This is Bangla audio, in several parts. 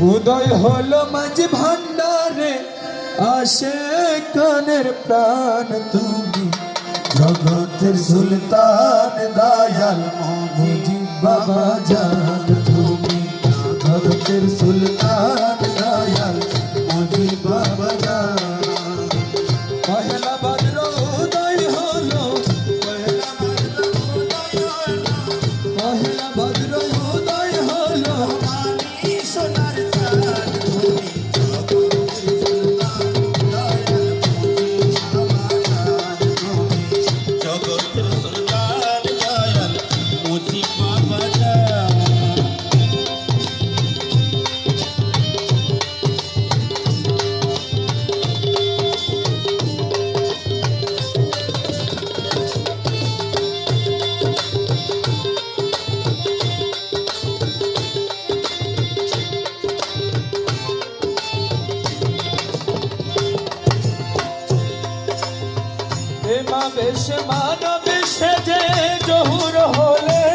উদয় হলো মাঝ ভান্ডারে। আসে কানের প্রাণ তুমি। জগতের সুলতান, দয়াল মুজি বাবা জান তুমি। জগতের এমা মানব সে যে জহুর হলে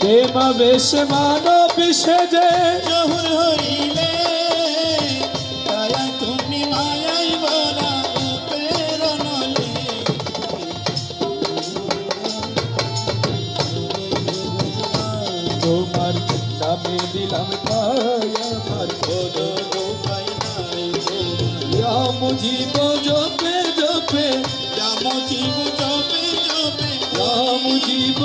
এমা বেশ মানব সেজে? জহুর হইলে দয়া তুমি মায়াই রূপের নলে তোমার নামে দিলাম আমার কোনো উপায় নাই। মুজিব জপে জপে জামো জীব জপে জপে মুজিব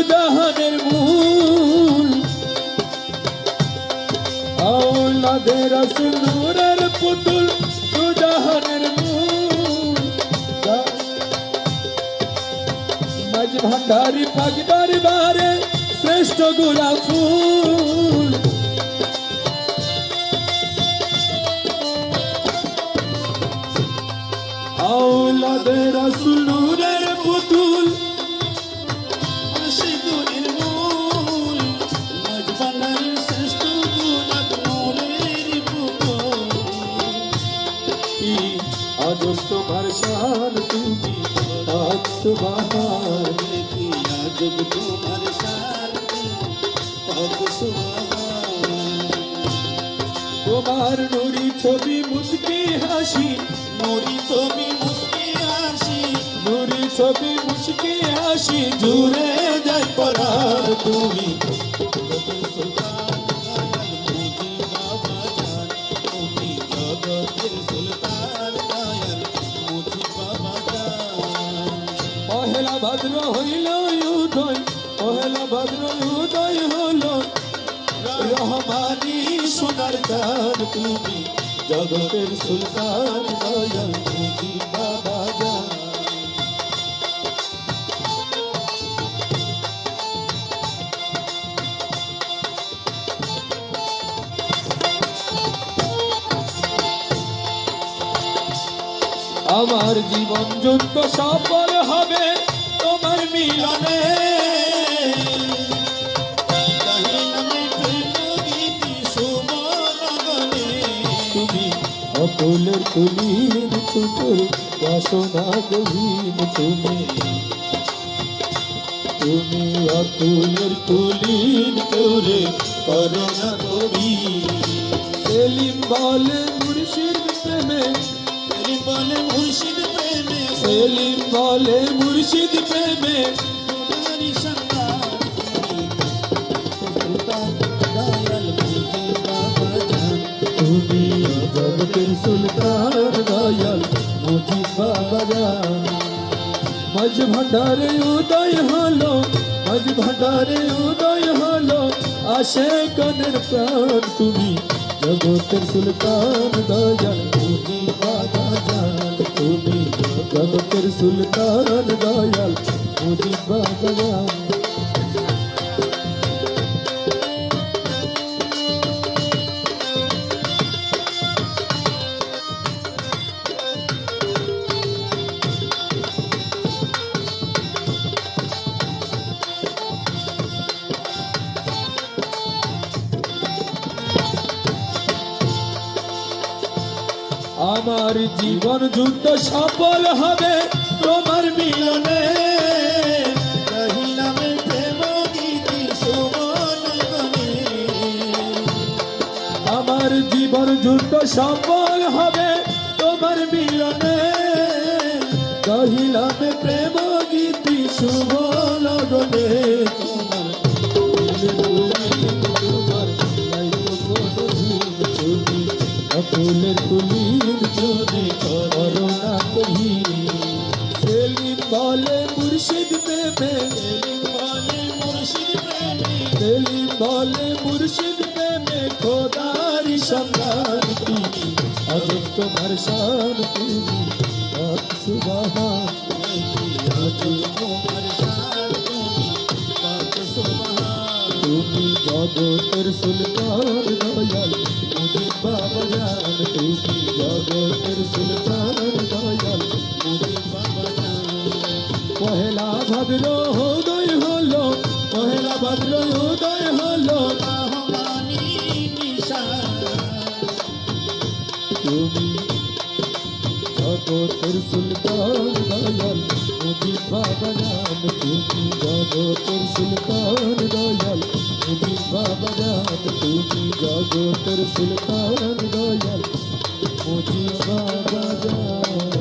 দুজাহানের মূল। আওলাদে রসুল নূরের পুতুল, দুজাহানের মূল। মাঝ ভান্ডারি পাগবার বারে শ্রেষ্ঠ গোলাপ ফুল। আওলাদে রসুল নূরের পুতুল তত্ত্ব বাহার কি আজব তোমার তত সুবহান। তোমার নুরি ছবি মুচকি হাসি নুরি ছবি মুস্কি আসি নুরি ছবি মুচকি হাসি, জুড়ে যায় পরার তুমি। পহেলা ভদ্র হইল উদয়, পহেলা ভদ্র উদয় হল। রহমানি সোনার চাঁদ তুমি, জগতের সুলতান দয়াল মুজি আমার জীবন যুদ্ধ সফল হবে তোমার মিলনে। তুমি অতুলের তুলির বাসনা গহীন তুমি। তুমি তোরে করোনা সেলিম বলে মুর্শিদ প্রেমে বলে মুর্শিদ প্রেমে সেলিম বলে মুর্শিদ প্রেমে তোমারি সন্তান তুমি সুলতান দয়াল মুঝে বাবা জান তুমি জগতের সুলতান দয়াল মুজিব বাবা জান মাঝ ভান্ডারে উদয় হলো মাঝ ভান্ডারে উদয় হলো আসে কনের প্রাণ তুমি জগতের সুলতান দয়াল মুঝে বাবা জান তুমি জগতের সুলতান দয়াল মুজিব আমার জীবন যুদ্ধ সফল হবে, তোমার মিলনে। আমার জীবন যুদ্ধ সফল হবে, তোমার মিলনে। কহিলাম প্রেম গীতি শুভ লগনে অকুলের তুলির জোরে করোনা কহি সেলিম বলে মুর্শিদ প্রেমে, সেলিম বলে মুর্শিদ প্রেমে খোদারি তুমি অজব তোমার শান তুমি সুবাহান তোমার শান তুমি, জগতের সুলতান দয়াল। বাবা জান, তুমি জগতের সুলতান দয়াল? মুজিব বাবা জান। পহেলা ভাদ্র উদয় হলো, পহেলা ভাদ্র উদয় হলো তুমি জগতের সুলতান দয়াল মুজিব বাবা জান, তুমি জগতের সুলতান দয়াল? তুমি বাবা জান তুমি জগতের সুলতান দয়াল মুজি বাবা জান